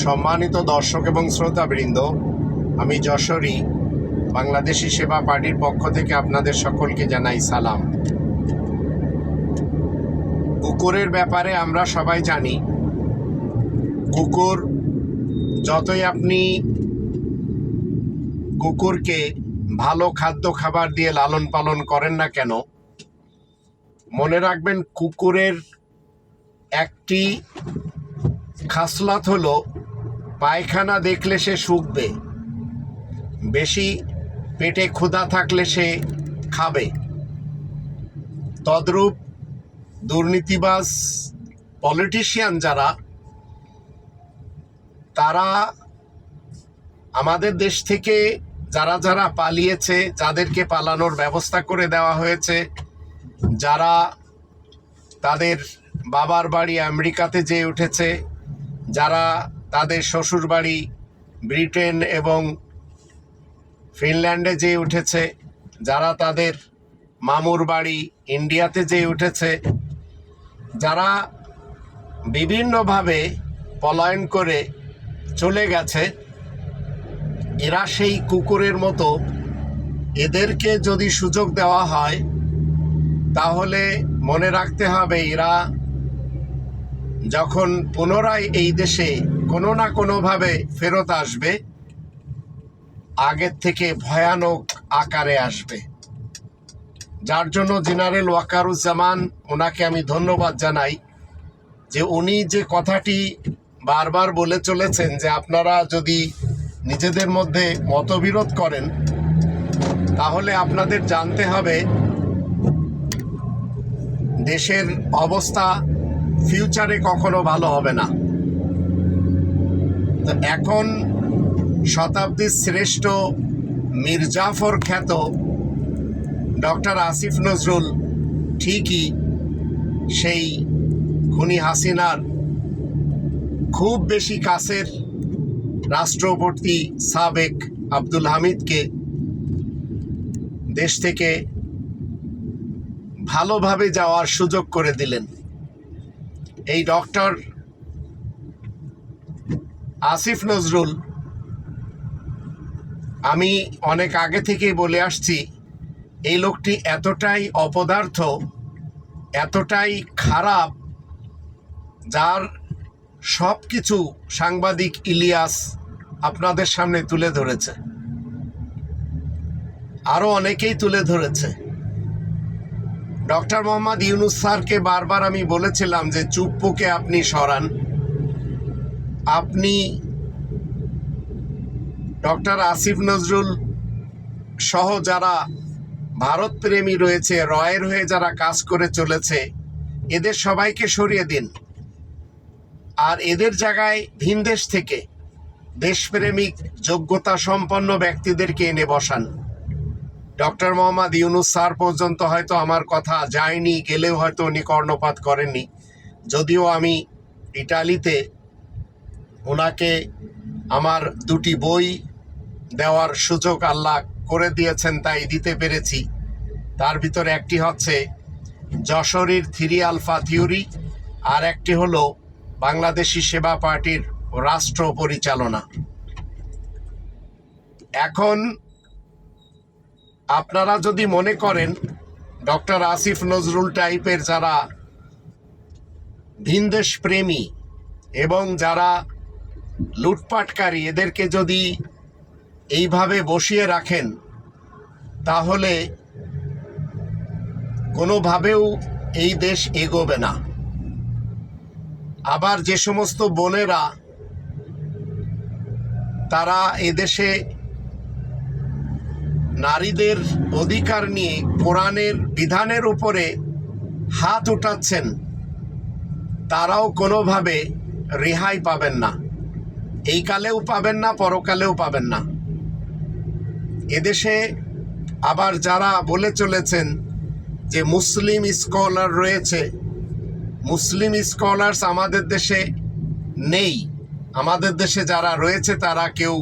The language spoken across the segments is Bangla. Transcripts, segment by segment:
সম্মানিত দর্শক এবং শ্রোতাবৃন্দ, আমি যশোরী, বাংলাদেশি সেবা পার্টির পক্ষ থেকে আপনাদের সকলকে জানাই সালাম। কুকুরের ব্যাপারে আমরা সবাই জানি, কুকুর যতই আপনি কুকুরকে ভালো খাদ্য খাবার দিয়ে লালন পালন করেন না কেন, মনে রাখবেন কুকুরের একটি খাসলাত হলো পায়খানা দেখলে সে শুকবে। বেশি পেটে ক্ষুধা থাকলে সে খাবে। তদ্রূপ দুর্নীতিবাজ পলিটিশিয়ান যারা, তারা আমাদের দেশ থেকে যারা যারা পালিয়েছে, যাদেরকে পালানোর ব্যবস্থা করে দেওয়া হয়েছে, যারা তাদের বাবার বাড়ি আমেরিকাতে যেয়ে উঠেছে, যারা তাদের শ্বশুর বাড়ি ব্রিটেন এবং ফিনল্যান্ডে যেয়ে উঠেছে, যারা তাদের মামুর বাড়ি ইন্ডিয়াতে যেয়ে উঠেছে, যারা বিভিন্নভাবে পলায়ন করে চলে গেছে, এরা সেই কুকুরের মতো। এদেরকে যদি সুযোগ দেওয়া হয়, তাহলে মনে রাখতে হবে এরা যখন পুনরায় এই দেশে কোনো না কোনোভাবে ফেরত আসবে, আগের থেকে ভয়ানক আকারে আসবে। যার জন্য জেনারেল ওয়াকারুজ্জামান ওনাকে আমি ধন্যবাদ জানাই যে উনি যে কথাটি বারবার বলে চলেছেন যে আপনারা যদি নিজেদের মধ্যে মতবিরোধ করেন, তাহলে আপনাদের জানতে হবে দেশের অবস্থা ফিউচারে কখনো ভালো হবে না। তো এখন শতাব্দীর শ্রেষ্ঠ মির্জাফর খ্যাত ডক্টর আসিফ নজরুল ঠিকই সেই খুনি হাসিনার খুব বেশি কাছের রাষ্ট্রপতি সাবেক আব্দুল হামিদকে দেশ থেকে ভালোভাবে যাওয়ার সুযোগ করে দিলেন। এই ডক্টর আসিফ নজরুল, আমি অনেক আগে থেকেই বলে আসছি, এই লোকটি এতটাই অপদার্থ, এতটাই খারাপ, যার সব কিছু সাংবাদিক ইলিয়াস আপনাদের সামনে তুলে ধরেছে। আরও অনেকেই তুলে ধরেছে। ডক্টর মোহাম্মদ ইউনুস স্যারকে বারবার আমি বলেছিলাম যে চুপ্পুকে আপনি সরান। আপনি ডক্টর আসিফ নজরুল সহ যারা ভারত প্রেমী রয়েছে, রয়ের হয়ে যারা কাজ করে চলেছে, এদের সবাইকে সরিয়ে দিন। আর এদের জায়গায় ভিনদেশ থেকে দেশপ্রেমিক যোগ্যতা সম্পন্ন ব্যক্তিদেরকে এনে বসান। ডক্টর মোহাম্মদ ইউনুস স্যার পর্যন্ত হয়তো আমার কথা যায়নি, গেলেও হয়তো উনি কর্ণপাত করেননি। যদিও আমি ইটালিতে ওনাকে আমার দুটি বই দেওয়ার সুযোগ আল্লাহ করে দিয়েছেন, তাই দিতে পেরেছি। তার ভিতরে একটি হচ্ছে যশোরের থ্রি আলফা থিওরি, আর একটি হলো বাংলাদেশি সেবা পার্টির রাষ্ট্র পরিচালনা। এখন আপনারা যদি মনে করেন, ডক্টর আসিফ নজরুল টাইপের যারা ভিনদেশ প্রেমী এবং যারা লুটপাটকারী, এদেরকে যদি এইভাবে বসিয়ে রাখেন, তাহলে কোনোভাবেও এই দেশ এগোবে না। আবার যে সমস্ত বোনেরা, তারা এদেশে নারীদের অধিকার নিয়ে কোরআনের বিধানের উপরে হাত উঠাচ্ছেন, তারাও কোনোভাবে রেহাই পাবেন না। এই কালেও পাবেন না, পরকালেও পাবেন না। এদেশে আবার যারা বলে চলেছেন যে মুসলিম স্কলার রয়েছে, মুসলিম স্কলার্স আমাদের দেশে নেই। আমাদের দেশে যারা রয়েছে, তারা কেউ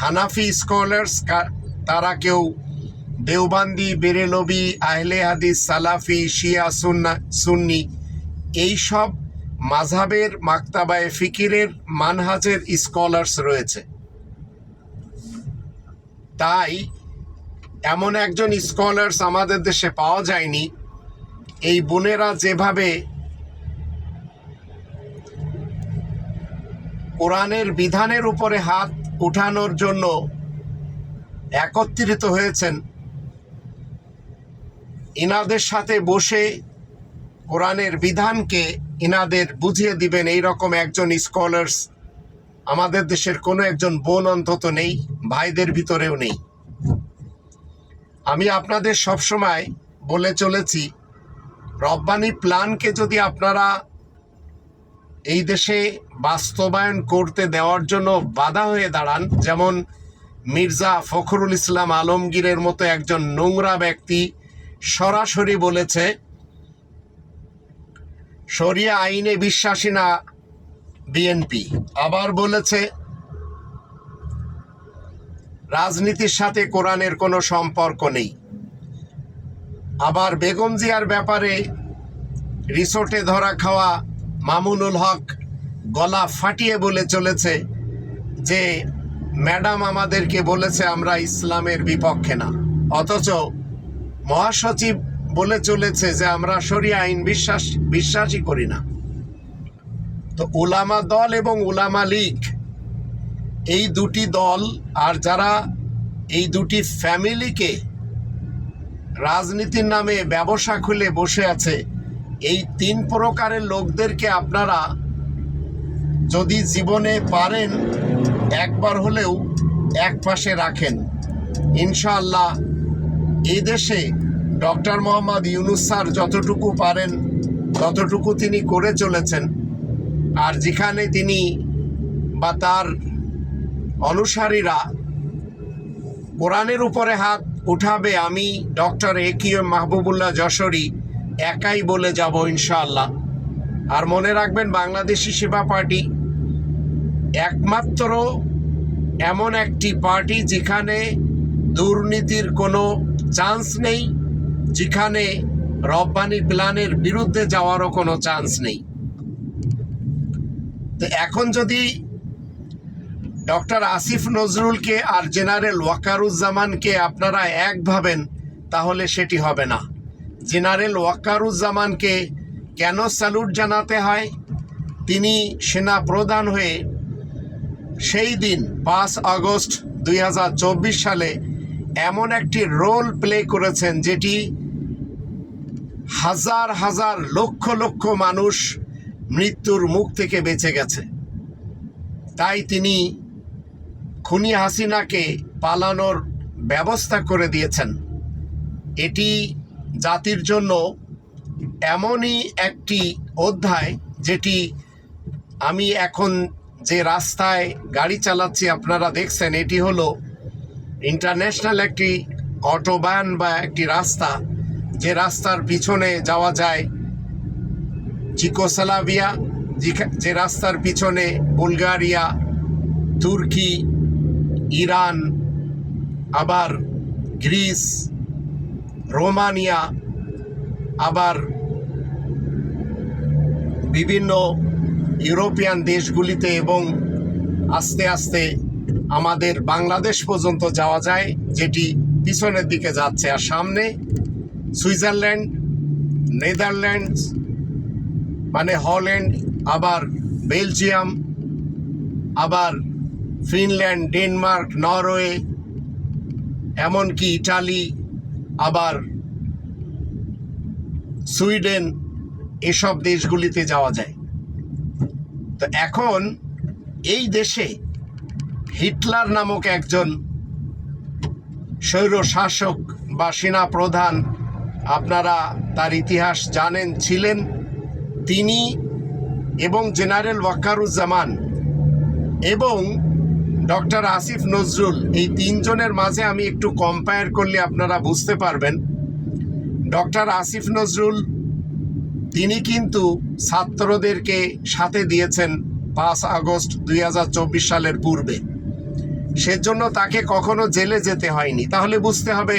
হানাফি স্কলার্স তারা কেউ দেওবান্দি, বেরেলবি, আহলে হাদিস, সালাফি, শিয়া, সুন্না, সুন্নি এইসব মাঝহাবের মাক্তাবায় ফিকিরের, মানহাজের স্কলার্স রয়েছে। তাই এমন একজন স্কলার্স আমাদের দেশে পাওয়া যায়নি। এই বোনেরা যেভাবে কোরআনের বিধানের উপরে হাত উঠানোর জন্য একত্রিত হয়েছেন। ইনাদের সাথে বসে কোরআনের বিধানকে ইনাদের বুঝিয়ে দিবেন এই রকম একজন স্কলার্স। আমাদের দেশের কোনো একজন বোন অন্তত নেই, ভাইদের ভিতরেও নেই। আমি আপনাদের সবসময় বলে চলেছি, রব্বানি প্ল্যানকে যদি আপনারা এই দেশে বাস্তবায়ন করতে দেওয়ার জন্য বাধা হয়ে দাঁড়ান, যেমন মির্জা ফখরুল ইসলাম আলমগীরের মতো একজন নোংরা ব্যক্তি সরাসরি বলেছে, শরিয়া আইনে বিশ্বাসী না বিএনপি। আবার বলেছে, রাজনীতির সাথে কোরআনের কোনো সম্পর্ক নেই। আবার বেগম জিয়ার ব্যাপারে রিসোর্টে ধরা খাওয়া মামুনুল হক গলা ফাটিয়ে বলে চলেছে যে ম্যাডাম আমাদেরকে বলেছে আমরা ইসলামের বিপক্ষে না। অথচ মহাসচিব বলে চলেছে যে আমরা শরিয়া আইন বিশ্বাস, বিশ্বাসই করি না। তো উলামা দল এবং উলামা লীগ, এই দুটি দল আর যারা এই দুটি ফ্যামিলিকে রাজনীতির নামে ব্যবসা খুলে বসে আছে, এই তিন প্রকারের লোকদেরকে আপনারা যদি জীবনে পারেন একবার হলেও এক পাশে রাখেন। ইনশাআল্লাহ এই দেশে ডক্টর মোহাম্মদ ইউনুস স্যার যতটুকু পারেন, ততটুকু তিনি করে চলেছেন। আর যেখানে তিনি বা তার অনুসারীরা কোরআনের উপরে হাত উঠাবে, আমি doctor A Q Mahbubullah Jashori একাই বলে যাব ইনশাআল্লাহ। আর মনে রাখবেন, বাংলাদেশি সেবা পার্টি একমাত্র এমন একটি পার্টি যেখানে দুর্নীতির কোনো চান্স নেই, যেখানে রব্বানি প্ল্যানের বিরুদ্ধে যাওয়ারও কোনো চান্স নেই। তো এখন যদি ডক্টর আসিফ নজরুলকে আর জেনারেল ওয়াকারুজ্জামানকে আপনারা এক ভাবেন, তাহলে সেটি হবে না। জেনারেল ওয়াকারুজ্জামানকে কেন স্যালুট জানাতে হয়? তিনি সেনা প্রধান হয়ে সেই দিন পাঁচ আগস্ট দুই হাজার চব্বিশ সালে এমন একটি রোল প্লে করেছেন যেটি হাজার হাজার লক্ষ লক্ষ মানুষ মৃত্যুর মুখ থেকে বেঁচে গেছে। তাই তিনি খুনি হাসিনাকে পালানোর ব্যবস্থা করে দিয়েছেন। এটি জাতির জন্য এমনই একটি অধ্যায় যেটি আমি এখন যে রাস্তায় গাড়ি চালাচ্ছি আপনারা দেখছেন, এটি হলো ইন্টারন্যাশনাল একটি অটোবান বা একটি রাস্তা। যে রাস্তার পিছনে যাওয়া যায় চিকোসালাভিয়া যে রাস্তার পিছনে বুলগারিয়া, তুর্কি, ইরান, আবার গ্রিস, রোমানিয়া, আবার বিভিন্ন ইউরোপিয়ান দেশগুলিতে এবং আস্তে আস্তে আমাদের বাংলাদেশ পর্যন্ত যাওয়া যায়, যেটি পিছনের দিকে যাচ্ছে। আর সামনে সুইজারল্যান্ড, নেদারল্যান্ডস মানে হল্যান্ড, আবার বেলজিয়াম, আবার ফিনল্যান্ড, ডেনমার্ক, নরওয়ে, এমনকি ইটালি, আবার সুইডেন, এসব দেশগুলিতে যাওয়া যায়। তো এখন এই দেশে হিটলার নামক একজন স্বৈর শাসক বা সেনা প্রধান আপনারা তার ইতিহাস জানেন, ছিলেন। তিনি এবং জেনারেল ওয়াকারুজ্জামান এবং ডক্টর আসিফ নজরুল, এই তিনজনের মাঝে আমি একটু কম্পেয়ার করলে আপনারা বুঝতে পারবেন। ডক্টর আসিফ নজরুল তিনি কিন্তু ছাত্রদেরকে সাথে দিয়েছেন পাঁচ আগস্ট দুই হাজার চব্বিশ সালের পূর্বে। সেজন্য তাকে কখনো জেলে যেতে হয়নি। তাহলে বুঝতে হবে,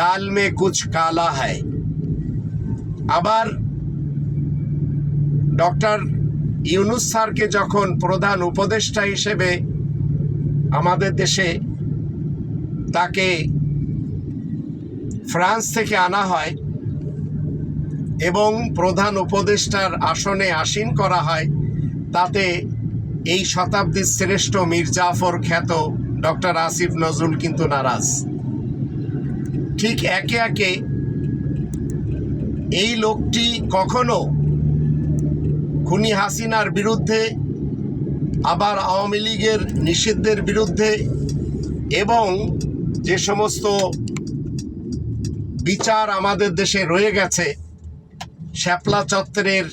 দাল মে কুচ কালা হয় আবার ডক্টর ইউনুস স্যারকে যখন প্রধান উপদেষ্টা হিসেবে আমাদের দেশে তাকে ফ্রান্স থেকে আনা হয় এবং প্রধান উপদেষ্টার আসনে আসীন করা হয়, তাতে এই শতাব্দীর শ্রেষ্ঠ মীর জাফর খ্যাত ডক্টর আসিফ নজরুল কিন্তু নারাজ। ঠিক একে একে এই লোকটি কখনো খুনি হাসিনার বিরুদ্ধে, আবার আওয়ামী লীগের নিষিদ্ধের বিরুদ্ধে এবং যে সমস্ত বিচার আমাদের দেশে রয়ে গেছে শ্যাপলা চত্বরের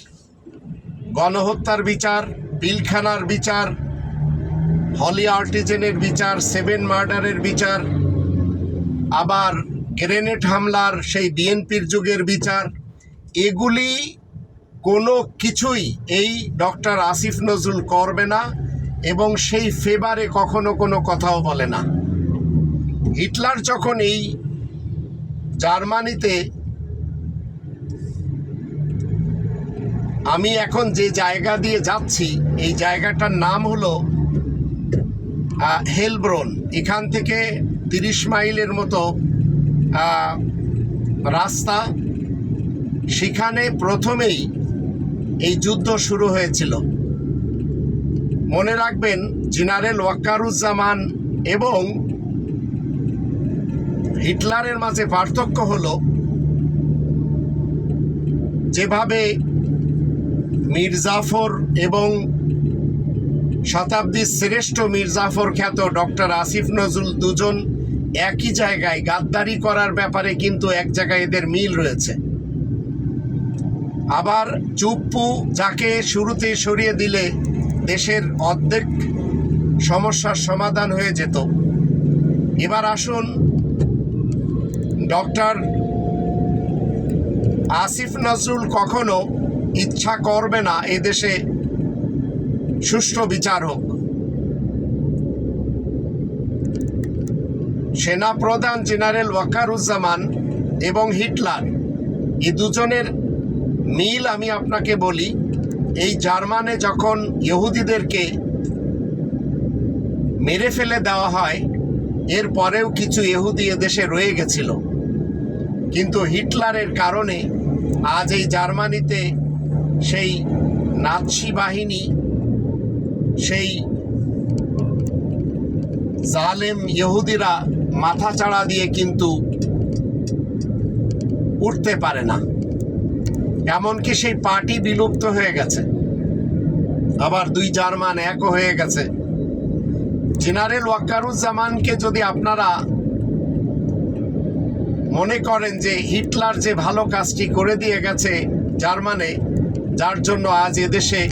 গণহত্যার বিচার, পিলখানার বিচার, হলি আর্টিজেনের বিচার, সেভেন মার্ডারের বিচার, আবার গ্রেনেড হামলার সেই বিএনপির যুগের বিচার, এগুলি কোনো কিছুই এই ডক্টর আসিফ নজরুল করবে না এবং সেই ফেভারে কখনো কোনো কথাও বলে না। হিটলার যখন এই জার্মানিতে আমি এখন যে জায়গা দিয়ে যাচ্ছি, এই জায়গাটার নাম হলো হেলব্রন। এখান থেকে তিরিশ মাইলের মতো রাস্তা। সেখানে প্রথমেই এই যুদ্ধ শুরু হয়েছিল। মনে রাখবেন, জেনারেল ওয়াক্কারুজ্জামান এবং হিটলারের মাঝে পার্থক্য হলো, যেভাবে মির্জাফর এবং শতাব্দীর শ্রেষ্ঠ মির্জাফর খ্যাত ডক্টর আসিফ নজরুল দুজন একই জায়গায় গাদ্দারি করার ব্যাপারে কিন্তু এক জায়গায় এদের মিল রয়েছে। আবার চুপ্পু যাকে শুরুতে সরিয়ে দিলে দেশের অর্ধেক সমস্যার সমাধান হয়ে যেত। এবার আসুন ডক্টর আসিফ নজরুল কখনো ইচ্ছা করবে না এদেশে সুষ্ঠু বিচার হোক। সেনাপ্রধান জেনারেল ওয়াকারুজ্জামান এবং হিটলার এই দুজনের মিল আমি আপনাকে বলি, এই জার্মানে যখন ইহুদিদেরকে মেরে ফেলে দেওয়া হয়, এর পরেও কিছু ইহুদি এদেশে রয়ে গেছিল। কিন্তু হিটলারের কারণে আজ এই জার্মানিতে সেই নাৎসি বাহিনী, সেই জালেম ইহুদিরা মাথা চাড়া দিয়ে কিন্তু উঠতে পারে না। এমনকি সেই পার্টি বিলুপ্ত হয়ে গেছে। আবার দুই জার্মান এক হয়ে গেছে। জেনারেল ওয়াক্কারুজ্জামানকে যদি আপনারা মনে করেন যে হিটলার যে ভালো কাজটি করে দিয়ে গেছে জার্মানে যার জন্য আজ এদেশে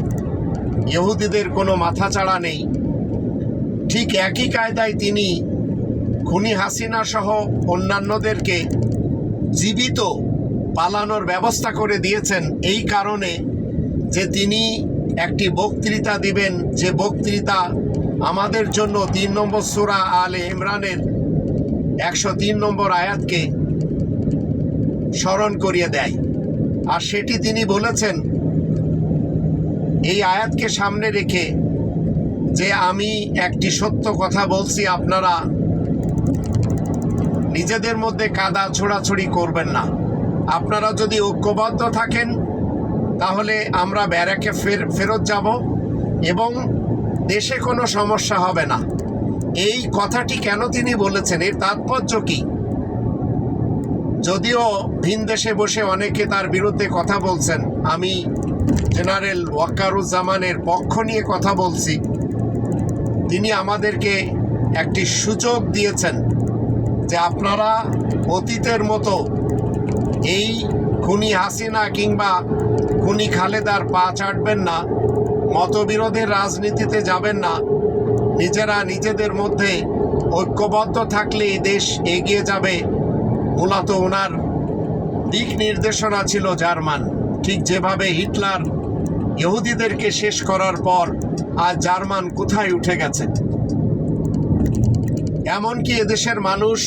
ইহুদিদের কোনো মাথাচাড়া নেই। ঠিক একই কায়দায় তিনি খুনি হাসিনা সহ অন্যান্যদেরকে জীবিত পালানোর ব্যবস্থা করে দিয়েছেন। এই কারণে যে তিনি একটি বক্তৃতা দিবেন, যে বক্তৃতা আমাদের জন্য তিন নম্বর সুরা আলে ইমরানের একশো তিন নম্বর আয়াতকে স্মরণ করিয়ে দেয়। আর সেটি তিনি বলেছেন এই আয়াতকে সামনে রেখে যে আমি একটি সত্য কথা বলছি, আপনারা নিজেদের মধ্যে কাদা ছোড়াছড়ি করবেন না। আপনারা যদি ঐক্যবদ্ধ থাকেন, তাহলে আমরা ব্যারাকে ফের, ফেরত যাব এবং দেশে কোনো সমস্যা হবে না। এই কথাটি কেন তিনি বলেছেন? এর তাৎপর্য কি? যদিও ভিন দেশে বসে অনেকে তার বিরুদ্ধে কথা বলছেন, আমি জেনারেল ওয়াক্কারুজ্জামানের পক্ষ নিয়ে কথা বলছি। তিনি আমাদেরকে একটি সুযোগ দিয়েছেন যে আপনারা অতীতের মতো এই খুনি হাসিনা কিংবা খুনি খালেদার পা চাটবেন না, মতবিরোধের রাজনীতিতে যাবেন না, নিজেরা নিজেদের মধ্যে ঐক্যবদ্ধ থাকলে এই দেশ এগিয়ে যাবে মূলত ওনার দিক নির্দেশনা ছিল জার্মান। ঠিক যেভাবে হিটলার ইহুদিদেরকে শেষ করার পর আজ জার্মান কোথায় উঠে গেছে? এমনকি এদেশের মানুষ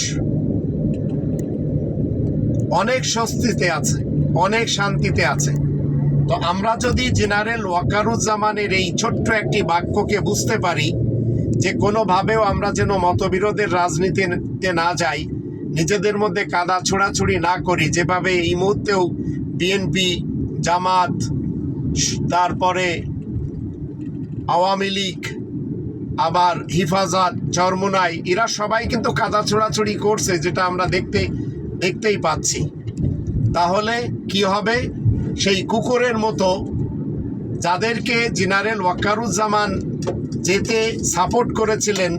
অনেক স্বস্তিতে আছে, অনেক শান্তিতে আছে। তো আমরা যদি জেনারেল ওয়াকারুজ্জামানের এই ছোট্ট একটি বাক্যকে বুঝতে পারি, যে কোনোভাবেও আমরা যেন মতবিরোধের রাজনীতিতে না যাই, নিজেদের মধ্যে কাদা ছোড়াছুড়ি না করি, যেভাবে এই মুহূর্তেও বিএনপি, জামাত তারপরে আওয়ামী লীগ, আবার হিফাজত, চরমুনাই, এরা সবাই কিন্তু কাদা ছোড়াছুড়ি করছে, যেটা আমরা দেখতে, দেখতেই পাচ্ছি। তাহলে কি হবে? সেই কুকুরের মতো যাদেরকে জেনারেল ওয়াকারুজ্জামান যেতে সাপোর্ট করেছিলেন,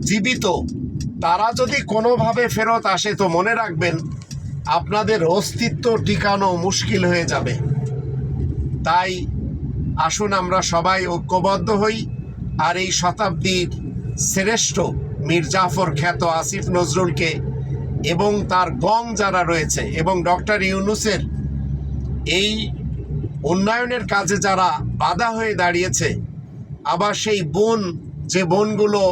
জীবিত, তারা যদি কোনোভাবে ফেরত আসে, তো মনে রাখবেন, আপনাদের অস্তিত্ব টিকানো মুশকিল হয়ে যাবে। তাই আসুন আমরা সবাই ঐক্যবদ্ধ হই, আর এই শতাব্দীর শ্রেষ্ঠ মীর জাফর খ্যাত আসিফ নজরুলকে এবং তার গং যারা রয়েছে এবং ডক্টর ইউনুসের এই উন্নয়নের কাজে যারা বাধা হয়ে দাঁড়িয়েছে, আবার সেই বোন, যে বোনগুলো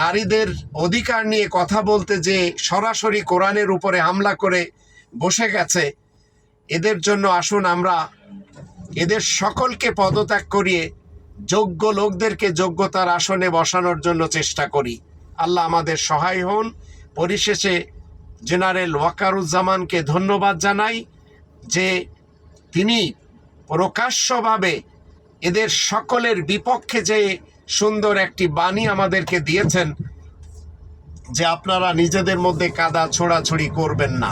নারীদের অধিকার নিয়ে কথা বলতে যে সরাসরি কোরআনের উপরে হামলা করে বসে গেছে, এদের জন্য আসুন আমরা এদের সকলকে পদত্যাগ করিয়ে যোগ্য লোকদেরকে যোগ্যতার আসনে বসানোর জন্য চেষ্টা করি। আল্লাহ আমাদের সহায় হন। পরিশেষে জেনারেল ওয়াকারুজ্জামানকে ধন্যবাদ জানাই যে তিনি প্রকাশ্যভাবে এদের সকলের বিপক্ষে যে সুন্দর একটি বাণী আমাদেরকে দিয়েছেন, যে আপনারা নিজেদের মধ্যে কাদা ছোড়াছড়ি করবেন না।